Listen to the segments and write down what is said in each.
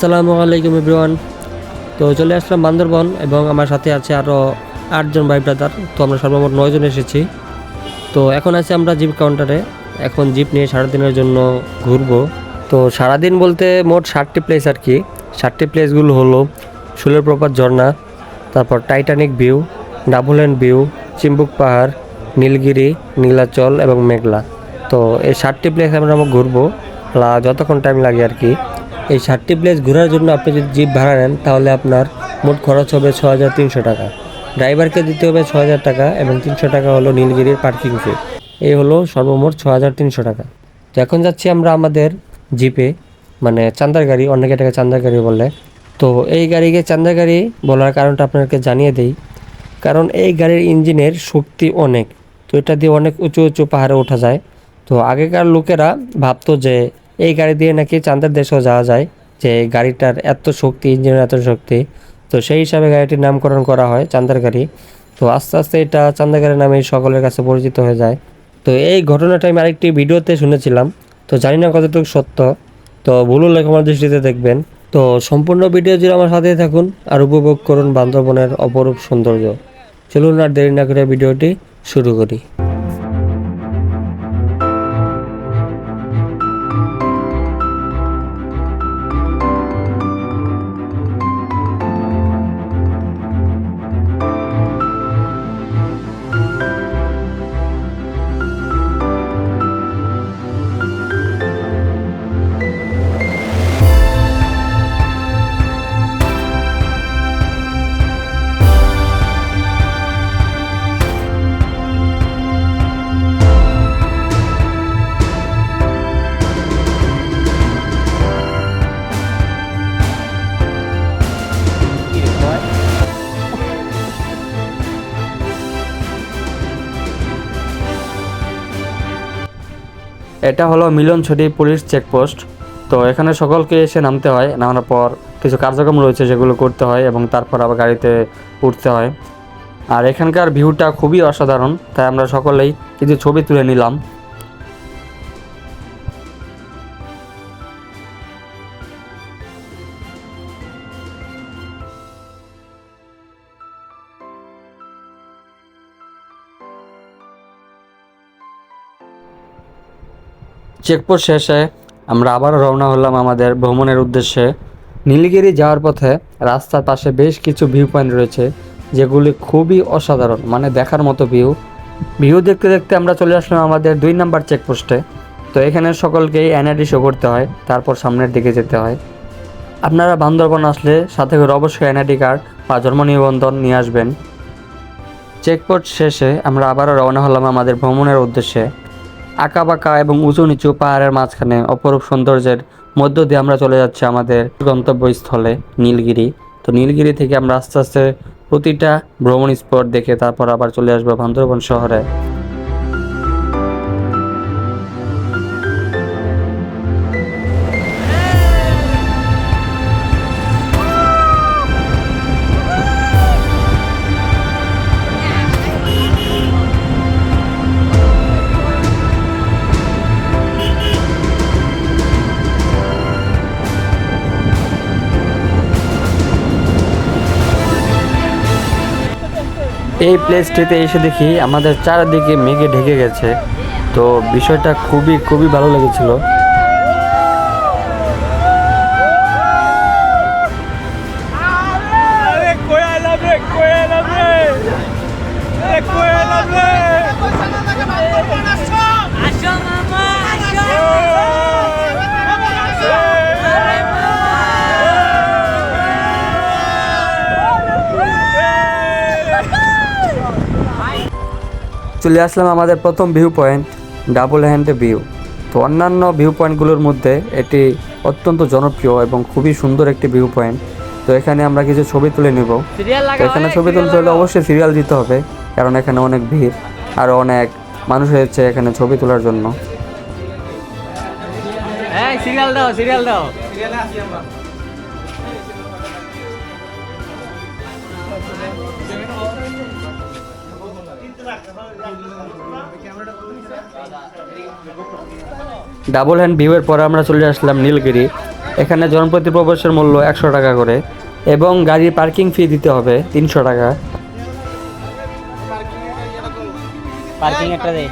আসসালামু আলাইকুম এভরিওয়ান। তো চলে আসলাম বান্দরবন এবং আমার সাথে আছে আরও আটজন ভাই ব্রাদার। তো আমরা সর্বমোট নয়জন এসেছি। তো এখন আছি আমরা জিপ কাউন্টারে। এখন জিপ নিয়ে সারাদিনের জন্য ঘুরবো। তো সারাদিন বলতে মোট ষাটটি প্লেস আর কি। ষাটটি প্লেসগুলো হলো সুলের প্রপাত ঝর্ণা, তারপর Titanic view double hand view, Chimbuk পাহাড়, নীলগিরি, নীলাচল এবং মেঘলা। তো এই ষাটটি প্লেস আমরা ঘুরবো। যতক্ষণ টাইম লাগে আর কি। এই ষাটটি প্লেস ঘোরার জন্য আপনি যদি জিপ ভাড়া নেন, তাহলে আপনার মোট খরচ হবে ছ হাজার তিনশো টাকা। ড্রাইভারকে দিতে হবে ছ হাজার টাকা এবং তিনশো টাকা হলো নীলগিরির পার্কিং ফি এই হলো সর্বমোট ছ হাজার তিনশো টাকা। তো এখন যাচ্ছি আমরা আমাদের জিপে মানে চান্দার গাড়ি অনেকে এটাকে চান্দার গাড়ি বলে। তো এই গাড়িকে চান্দার গাড়ি বলার কারণটা আপনাকে জানিয়ে দেই। কারণ এই গাড়ির ইঞ্জিনের শক্তি অনেক, তো এটা দিয়ে অনেক উঁচু উঁচু পাহাড়ে ওঠা যায়। তো আগেকার লোকেরা ভাবতো যে এই গাড়ি দিয়ে নাকি চাঁদের দেশেও যাওয়া যায় যে গাড়িটার এত শক্তি, ইঞ্জিনের এত শক্তি। তো সেই হিসাবে গাড়িটির নামকরণ করা হয় চান্দার গাড়ি। তো আস্তে আস্তে এটা চান্দা গাড়ি নামে সকলের কাছে পরিচিত হয়ে যায়। তো এই ঘটনাটা আমি আরেকটি ভিডিওতে শুনেছিলাম। তো জানি না কতটুকু সত্য। তো ভুল হলে আমার দৃষ্টিতে দেখবেন। তো সম্পূর্ণ ভিডিও জুড়ে আমার সাথেই থাকুন আর উপভোগ করুন বান্দরবনের অপরূপ সৌন্দর্য। চলুন আর দেরি না করে ভিডিওটি শুরু করি। এটা হলো মিলনছড়ি পুলিশ চেকপোস্ট। তো এখানে সকলকে এসে নামতে হয়, নামানোর পর কিছু কার্যক্রম রয়েছে যেগুলো করতে হয় এবং তারপর আবার গাড়িতে উঠতে হয়। আর এখানকার ভিউটা খুবই অসাধারণ, তাই আমরা সকলেই কিছু ছবি তুলে নিলাম। চেকপোস্ট শেষে আমরা আবারও রওনা হলাম আমাদের ভ্রমণের উদ্দেশ্যে। নীলগিরি যাওয়ার পথে রাস্তার পাশে বেশ কিছু ভিউ পয়েন্ট রয়েছে, যেগুলি খুবই অসাধারণ মানে দেখার মতো ভিউ ভিউ দেখতে দেখতে আমরা চলে আসলাম আমাদের দুই নাম্বার চেকপোস্টে। তো এখানে সকলকেই এনআইডি শো করতে হয়, তারপর সামনের দিকে যেতে হয়। আপনারা বান্দরবন আসলে সাথে করে অবশ্যই এনআইডি কার্ড বা জন্ম নিবন্ধন নিয়ে আসবেন। চেকপোস্ট শেষে আমরা আবারও রওনা হলাম আমাদের ভ্রমণের উদ্দেশ্যে। আঁকাবাঁকা এবং উঁচু নিচু পাহাড়ের মাঝখানে অপরূপ সৌন্দর্যের মধ্য দিয়ে আমরা চলে যাচ্ছি আমাদের গন্তব্যস্থলে নীলগিরি। তো নীলগিরি থেকে আমরা আস্তে আস্তে প্রতিটা ভ্রমণ স্পট দেখে তারপর আবার চলে আসব বান্দরবন শহরে। এই প্লেসটিতে এসে দেখি আমাদের চারদিকে মেঘে ঢেকে গেছে। তো বিষয়টা খুবই খুবই ভালো লেগেছিল। চলে আসলাম আমাদের প্রথম view point double hand view তো অন্যান্য ভিউ পয়েন্টগুলোর মধ্যে এটি অত্যন্ত জনপ্রিয় এবং খুবই সুন্দর একটি ভিউ পয়েন্ট তো এখানে আমরা কিছু ছবি তুলে নেব। এখানে ছবি তুলতে হলে অবশ্যই সিরিয়াল দিতে হবে কারণ এখানে অনেক ভিড় আর অনেক মানুষ হয়েছে এখানে ছবি তোলার জন্য। সিরিয়াল দাও সিরিয়াল দাও। ডাবল হ্যান্ড ভিউয়ের পরে আমরা চলে আসলাম নীলগিরি। এখানে জনপ্রতি প্রবেশের মূল্য একশো টাকা করে এবং গাড়ির পার্কিং ফি দিতে হবে তিনশো টাকা। পার্কিং একটা দে।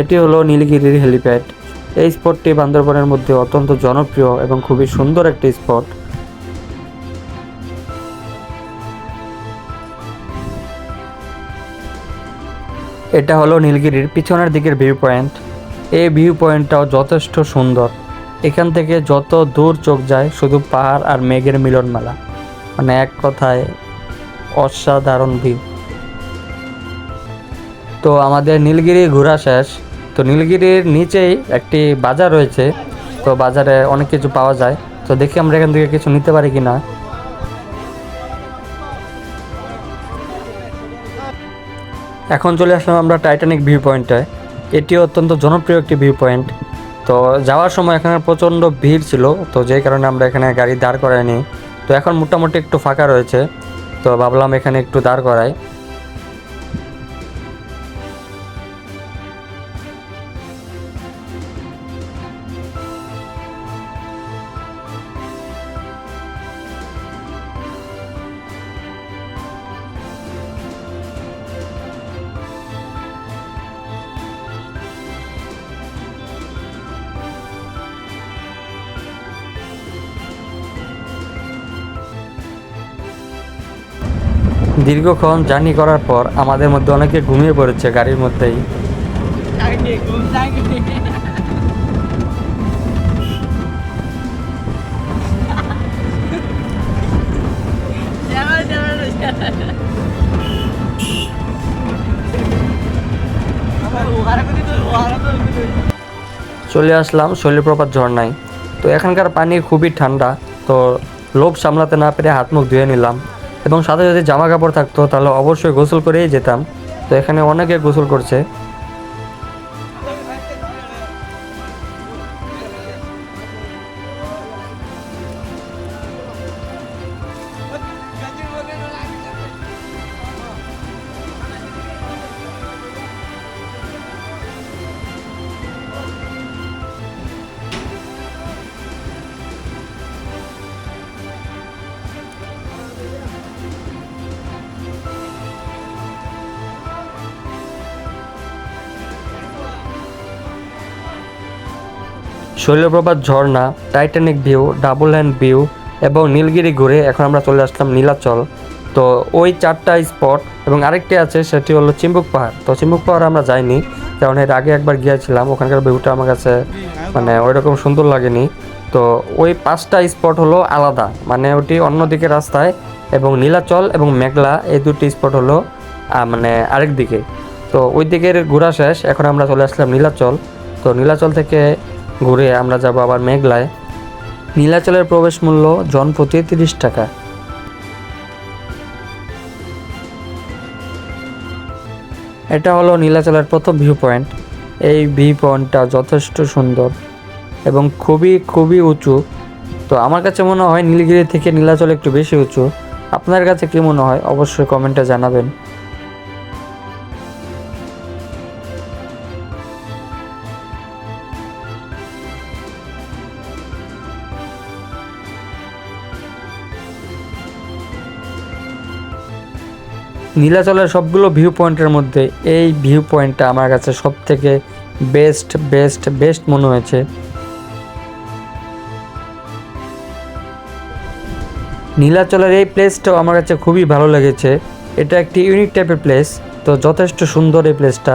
এটি হলো নীলগিরির হেলিপ্যাড। এই স্পটটি বান্দরবনের মধ্যে অত্যন্ত জনপ্রিয় এবং খুবই সুন্দর একটি স্পট। এটা হলো নীলগিরির পিছনের দিকের ভিউ পয়েন্ট এই ভিউ পয়েন্টটাও যথেষ্ট সুন্দর। এখান থেকে যত দূর চোখ যায়, শুধু পাহাড় আর মেঘের মিলনমেলা। মানে এক কথায় অসাধারণ ভিউ তো আমাদের নীলগিরি ঘোরা শেষ। তো নীলগিরির নিচেই একটি বাজার রয়েছে। তো বাজারে অনেক কিছু পাওয়া যায়। তো দেখি আমরা এখান থেকে কিছু নিতে পারি কি না এখন চলে আসলাম আমরা টাইটানিক ভিউ পয়েন্টে এটি অত্যন্ত জনপ্রিয় একটি ভিউ পয়েন্ট তো যাওয়ার সময় এখানে প্রচণ্ড ভিড় ছিল। তো যেই কারণে আমরা এখানে গাড়ি দাঁড় করাইনি তো এখন মোটামুটি একটু ফাঁকা রয়েছে। তো ভাবলাম এখানে একটু দাঁড় করাই। দীর্ঘক্ষণ জার্নি করার পর আমাদের মধ্যে অনেকে ঘুমিয়ে পড়েছে গাড়ির মধ্যেই। চলে আসলাম শৈলপ্রপাত ঝর্ণায়। তো এখানকার পানি খুবই ঠান্ডা, তো লোভ সামলাতে না পেরে হাত মুখ ধুয়ে নিলাম। এবং সাথে যদি জামা কাপড় থাকতো, তাহলে অবশ্যই গোসল করেই যেতাম। তো এখানে অনেকে গোসল করছে। শৈলপ্রপাত ঝর্ণা, Titanic view, double hand view এবং নীলগিরি ঘুরে এখন আমরা চলে আসলাম নীলাচল। তো ওই চারটা স্পট এবং আরেকটি আছে, সেটি হলো চিম্বুক পাহাড়। তো চিম্বুক পাহাড় আমরা যাইনি, কারণ এর আগে একবার গিয়েছিলাম, ওখানকার ভিউটা আমার কাছে মানে ওই রকম সুন্দর লাগেনি। তো ওই পাঁচটা স্পট হলো আলাদা মানে ওটি অন্যদিকে রাস্তায় এবং নীলাচল এবং মেঘলা, এই দুটি স্পট হলো মানে আরেক দিকে। তো ওই দিকের ঘোরা শেষ, এখন আমরা চলে আসলাম নীলাচল। তো নীলাচল থেকে ঘুরে আমরা যাব আবার মেঘলায়। নীলাচলের প্রবেশ মূল্য জন প্রতি তিরিশ টাকা। এটা হলো নীলাচলের প্রথম ভিউ পয়েন্ট এই ভিউ পয়েন্টটা যথেষ্ট সুন্দর এবং খুবই খুবই উঁচু। তো আমার কাছে মনে হয় নীলগিরি থেকে নীলাচল একটু বেশি উঁচু। আপনার কাছে কী মনে হয়? অবশ্যই কমেন্টে জানাবেন। নীলাচলের সবগুলো ভিউ পয়েন্টের মধ্যে এই ভিউ পয়েন্টটা আমার কাছে সব থেকে বেস্ট বেস্ট বেস্ট মনে হয়েছে। নীলাচলের এই প্লেসটাও আমার কাছে খুবই ভালো লেগেছে। এটা একটি ইউনিক টাইপের প্লেস তো যথেষ্ট সুন্দর এই প্লেসটা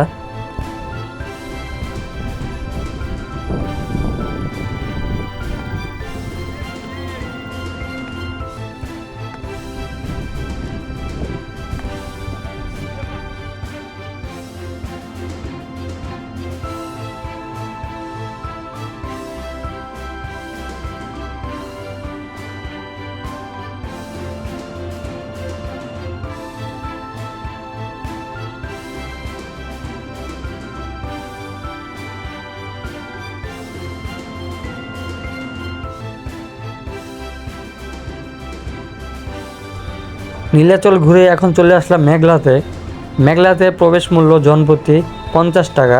নীলাচল ঘুরে এখন চলে আসলাম মেঘলাতে। মেঘলাতে প্রবেশ মূল্য জনপ্রতি পঞ্চাশ টাকা।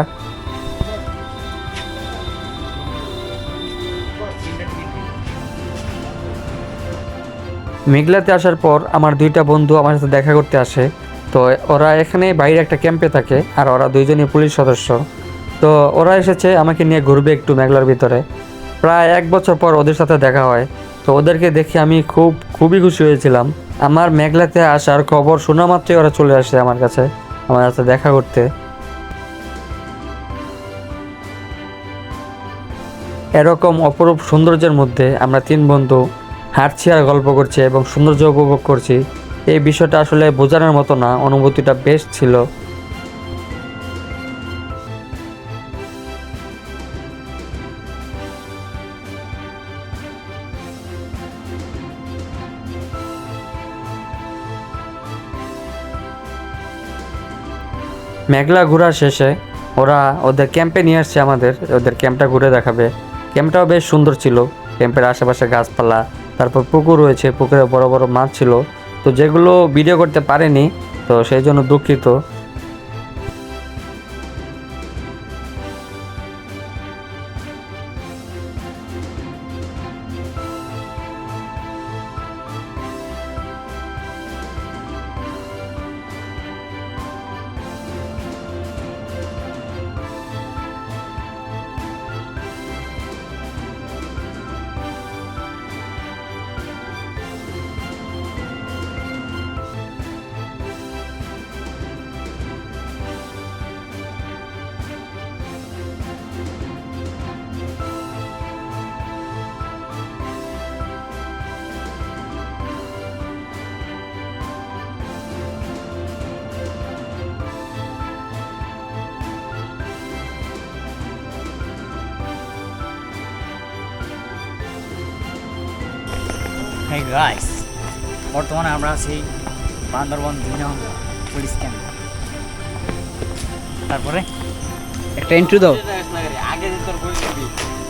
মেঘলাতে আসার পর আমার দুইটা বন্ধু আমার সাথে দেখা করতে আসে। তো ওরা এখানে বাইরে একটা ক্যাম্পে থাকে আর ওরা দুইজনই পুলিশ সদস্য। তো ওরা এসেছে আমাকে নিয়ে ঘুরবে একটু মেঘলার ভিতরে। প্রায় এক বছর পর ওদের সাথে দেখা হয়। তো ওদেরকে দেখে আমি খুব, খুবই খুশি হয়েছিলাম। আমার মেঘলাতে আসার খবর শোনা মাত্রই ওরা চলে আসে আমার কাছে, আমার সাথে দেখা করতে। এরকম অপরূপ সৌন্দর্যের মধ্যে আমরা তিন বন্ধু হাঁটছি আর গল্প করছি এবং সৌন্দর্য উপভোগ করছি। এই বিষয়টা আসলে বোঝানোর মতো না, অনুভূতিটা বেশ ছিল। মেঘলা ঘোরা শেষে ওরা ওদের ক্যাম্পে নিয়ে আসছে আমাদের, ওদের ক্যাম্পটা ঘুরে দেখাবে। ক্যাম্পটাও বেশ সুন্দর ছিল। ক্যাম্পের আশেপাশে গাছপালা, তারপর পুকুর রয়েছে, পুকুরে বড় বড় মাছ ছিল। তো যেগুলো ভিডিও করতে পারেনি, তো সেই জন্য দুঃখিত। গাইস বর্তমানে আমরা আছি বান্দরবন দুই নং পুলিশ ক্যাম্প তারপরে? একটা ইন্ট্রো দাও।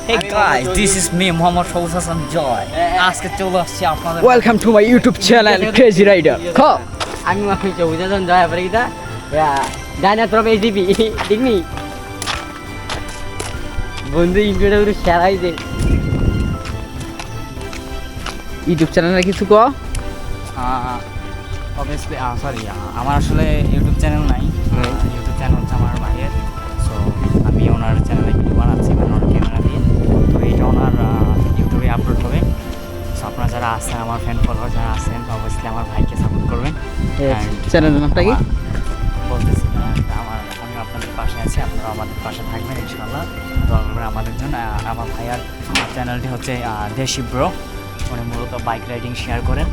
Hey guys this is me Mohammad Sabuj Hasan Joy আজকে চলে আসছি আপনাদের welcome to my YouTube channel crazy rider খ আমি আমি চৌধুরী জন জয় পারি কিতা ডাইনা তোর এসিপি দেখনি বন্ধু ইন্টারটা পুরো সেরা হয়েছে ইউটিউব চ্যানেলে কিছু ক অবভিয়াসলি সরি আমার আসলে ইউটিউব চ্যানেল নাই। ইউটিউব চ্যানেল হচ্ছে আমার ভাইয়ের। সো আমি ওনার চ্যানেলে ভিডিও বানাচ্ছি মানে ওনার ক্যামেরা দিয়ে। তো এটা ওনার ইউটিউবে আপলোড হবে। সো আপনারা যারা আছেন আমার ফ্যান ফলোয়ার যারা আছেন অবভিয়াসলি আমার ভাইকে সাপোর্ট করবেন। চ্যানেলের নামটা কি? বলতেছি and আমার আমি আপনাদের পাশে আছি আপনারা আমাদের পাশে থাকবেন ইনশাল্লাহ দোয়া করবেন আমাদের জন্য। আমার ভাইয়ার চ্যানেলটি হচ্ছে দেশি ব্রো উনি মূলত বাইক রাইডিং শেয়ার করেন।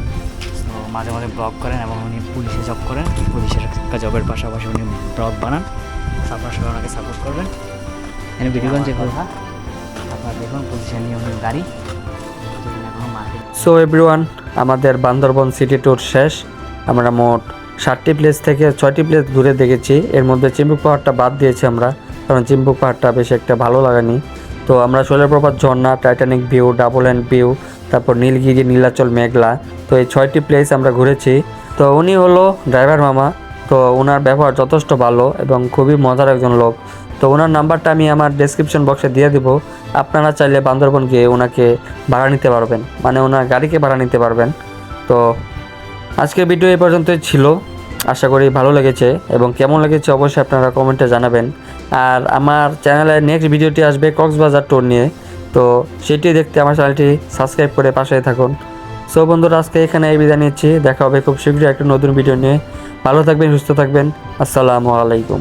তো মাঝে মাঝে ব্লগ করেন এবং উনি পুলিশে জব করেন। পুলিশের জবের পাশাপাশি উনি ব্লগ বানান। আপনারা সবাই ওনাকে সাপোর্ট করবেন। কোন চেক কথা আপনারা দেখুন পুলিশের নিয়ম গাড়ি। সো এভরিওয়ান আমাদের বান্দরবন সিটি ট্যুর শেষ। আমরা মোট ষাটটি প্লেস থেকে ছয়টি প্লেস ঘুরে দেখেছি। এর মধ্যে চিম্বুক পাহাড়টা বাদ দিয়েছি আমরা কারণ চিম্বুক পাহাড়টা বেশি একটা ভালো লাগেনি। তো আমরা শৈলপ্রপাত ঝর্ণা Titanic view double and view তারপর নীলগিরি, নীলাচল, মেঘলা। তো এই ছয়টি প্লেস আমরা ঘুরেছি। তো উনি হলো ড্রাইভার মামা। তো ওনার ব্যবহার যথেষ্ট ভালো এবং খুবই মজার একজন লোক। তো ওনার নাম্বারটা আমি আমার ডেসক্রিপশন বক্সে দিয়ে দিব। আপনারা চাইলে বান্দরবন গিয়ে ওনাকে ভাড়া নিতে পারবেন। মানে ওনার গাড়িকে ভাড়া নিতে পারবেন। তো আজকের ভিডিও এই পর্যন্তই ছিল। আশা করি ভালো লেগেছে এবং কেমন লেগেছে অবশ্যই আপনারা কমেন্টে জানাবেন। আর আমার চ্যানেলে নেক্সট ভিডিওটি আসবে কক্সবাজার টোর নিয়ে। তো সেটি দেখতে আমার চ্যানেলটি সাবস্ক্রাইব করে পাশে থাকুন। সো বন্ধুরা, আজকে এখানে এই বিদায় নিচ্ছি। দেখা হবে খুব শীঘ্রই একটা নতুন ভিডিও নিয়ে। ভালো থাকবেন, সুস্থ থাকবেন। আসসালামু আলাইকুম।